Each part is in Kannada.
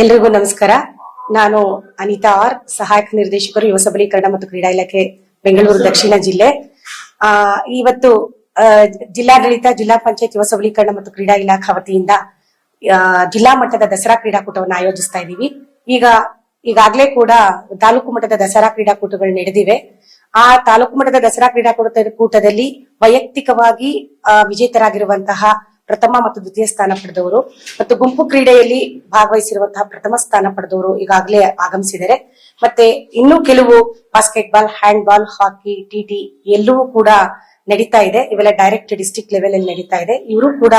ಎಲ್ರಿಗೂ ನಮಸ್ಕಾರ. ನಾನು ಅನಿತಾ ಆರ್, ಸಹಾಯಕ ನಿರ್ದೇಶಕರು, ಯುವ ಸಬಲೀಕರಣ ಮತ್ತು ಕ್ರೀಡಾ ಇಲಾಖೆ, ಬೆಂಗಳೂರು ದಕ್ಷಿಣ ಜಿಲ್ಲೆ. ಆ, ಇವತ್ತು ಜಿಲ್ಲಾಡಳಿತ, ಜಿಲ್ಲಾ ಪಂಚಾಯತ್ ಯುವ ಸಬಲೀಕರಣ ಮತ್ತು ಕ್ರೀಡಾ ಇಲಾಖಾ ವತಿಯಿಂದ ಜಿಲ್ಲಾ ಮಟ್ಟದ ದಸರಾ ಕ್ರೀಡಾಕೂಟವನ್ನು ಆಯೋಜಿಸ್ತಾ ಇದ್ದೀವಿ. ಈಗ, ಈಗಾಗಲೇ ಕೂಡ ತಾಲೂಕು ಮಟ್ಟದ ದಸರಾ ಕ್ರೀಡಾಕೂಟಗಳು ನಡೆದಿವೆ. ಆ ತಾಲೂಕು ಮಟ್ಟದ ದಸರಾ ಕ್ರೀಡಾಕೂಟ ಕೂಟದಲ್ಲಿ ವೈಯಕ್ತಿಕವಾಗಿ ವಿಜೇತರಾಗಿರುವಂತಹ ಪ್ರಥಮ ಮತ್ತು ದ್ವಿತೀಯ ಸ್ಥಾನ ಪಡೆದವರು ಮತ್ತು ಗುಂಪು ಕ್ರೀಡೆಯಲ್ಲಿ ಭಾಗವಹಿಸಿರುವಂತಹ ಪ್ರಥಮ ಸ್ಥಾನ ಪಡೆದವರು ಈಗಾಗಲೇ ಆಗಮಿಸಿದ್ದಾರೆ. ಮತ್ತೆ ಇನ್ನೂ ಕೆಲವು basketball handball hockey TT ಎಲ್ಲವೂ ಕೂಡ ನಡೀತಾ ಇದೆ. ಇವೆಲ್ಲ ಡೈರೆಕ್ಟ್ ಡಿಸ್ಟಿಕ್ ಲೆವೆಲ್ ಅಲ್ಲಿ ನಡೀತಾ ಇದೆ. ಇವರು ಕೂಡ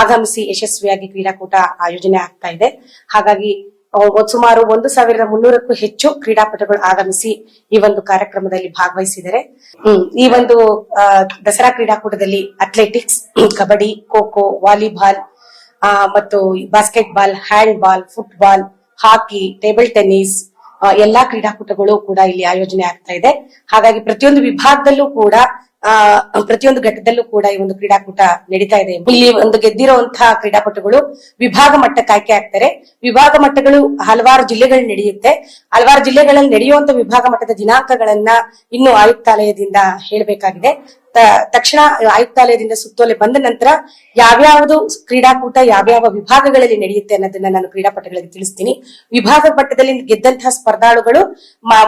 ಆಗಮಿಸಿ ಯಶಸ್ವಿಯಾಗಿ ಕ್ರೀಡಾಕೂಟ ಆಯೋಜನೆ ಆಗ್ತಾ ಇದೆ. ಹಾಗಾಗಿ ಸುಮಾರು ಒಂದು ಸಾವಿರದ ಮುನ್ನೂರಕ್ಕೂ ಹೆಚ್ಚು ಕ್ರೀಡಾಪಟುಗಳು ಆಗಮಿಸಿ ಈ ಒಂದು ಕಾರ್ಯಕ್ರಮದಲ್ಲಿ ಭಾಗವಹಿಸಿದರೆ ಈ ಒಂದು ದಸರಾ ಕ್ರೀಡಾಕೂಟದಲ್ಲಿ ಅಥ್ಲೆಟಿಕ್ಸ್ ಕಬಡ್ಡಿ, ಖೋ ವಾಲಿಬಾಲ್ ಮತ್ತು basketball football hockey table tennis ಎಲ್ಲಾ ಕ್ರೀಡಾಕೂಟಗಳು ಕೂಡ ಇಲ್ಲಿ ಆಯೋಜನೆ ಆಗ್ತಾ ಇದೆ. ಹಾಗಾಗಿ ಪ್ರತಿಯೊಂದು ವಿಭಾಗದಲ್ಲೂ ಕೂಡ ಆ, ಪ್ರತಿಯೊಂದು ಘಟ್ಟದಲ್ಲೂ ಕೂಡ ಈ ಒಂದು ಕ್ರೀಡಾಕೂಟ ನಡೀತಾ ಇದೆ. ಇಲ್ಲಿ ಒಂದು ಗೆದ್ದಿರುವಂತಹ ಕ್ರೀಡಾಪಟುಗಳು ವಿಭಾಗ ಮಟ್ಟಕ್ಕೆ ಆಯ್ಕೆ ಆಗ್ತಾರೆ. ವಿಭಾಗ ಮಟ್ಟಗಳು ಹಲವಾರು ಜಿಲ್ಲೆಗಳು ನಡೆಯುತ್ತೆ. ಹಲವಾರು ಜಿಲ್ಲೆಗಳಲ್ಲಿ ನಡೆಯುವಂತ ವಿಭಾಗ ಮಟ್ಟದ ದಿನಾಂಕಗಳನ್ನ ಇನ್ನು ಆಯುಕ್ತಾಲಯದಿಂದ ಹೇಳಬೇಕಾಗಿದೆ. ತಕ್ಷಣ ಆಯುಕ್ತಾಲಯದಿಂದ ಸುತ್ತೋಲೆ ಬಂದ ನಂತರ ಯಾವ್ಯಾವುದು ಕ್ರೀಡಾಕೂಟ, ಯಾವ್ಯಾವ ವಿಭಾಗಗಳಲ್ಲಿ ನಡೆಯುತ್ತೆ ಅನ್ನೋದನ್ನ ನಾನು ಕ್ರೀಡಾಪಟುಗಳಿಗೆ ತಿಳಿಸ್ತೀನಿ. ವಿಭಾಗ ಮಟ್ಟದಲ್ಲಿ ಗೆದ್ದಂತಹ ಸ್ಪರ್ಧಾಳುಗಳು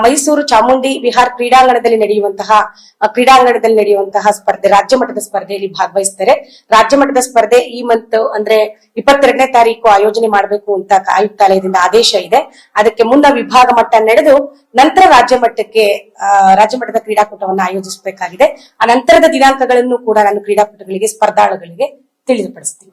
ಮೈಸೂರು ಚಾಮುಂಡಿ ವಿಹಾರ್ ಕ್ರೀಡಾಂಗಣದಲ್ಲಿ ನಡೆಯುವಂತಹ ಕ್ರೀಡಾಂಗಣದಲ್ಲಿ ನಡೆಯುವಂತಹ ಸ್ಪರ್ಧೆ, ರಾಜ್ಯ ಮಟ್ಟದ ಸ್ಪರ್ಧೆಯಲ್ಲಿ ಭಾಗವಹಿಸ್ತಾರೆ. ರಾಜ್ಯ ಮಟ್ಟದ ಸ್ಪರ್ಧೆ ಈ ಮಂತ್ ಅಂದ್ರೆ ಇಪ್ಪತ್ತೆರಡನೇ ತಾರೀಕು ಆಯೋಜನೆ ಮಾಡಬೇಕು ಅಂತ ಆಯುಕ್ತಾಲಯದಿಂದ ಆದೇಶ ಇದೆ. ಅದಕ್ಕೆ ಮುನ್ನ ವಿಭಾಗ ಮಟ್ಟ ನಡೆದು ನಂತರ ರಾಜ್ಯ ಮಟ್ಟಕ್ಕೆ ರಾಜ್ಯ ಮಟ್ಟದ ಕ್ರೀಡಾಕೂಟವನ್ನು ಆಯೋಜಿಸಬೇಕಾಗಿದೆ. ಆ ನಂತರದ ದಿನಾಂಕಗಳನ್ನು ಕೂಡ ನಾನು ಕ್ರೀಡಾಪಟುಗಳಿಗೆ ಸ್ಪರ್ಧಾಳುಗಳಿಗೆ ತಿಳಿದುಪಡಿಸ್ತೀನಿ.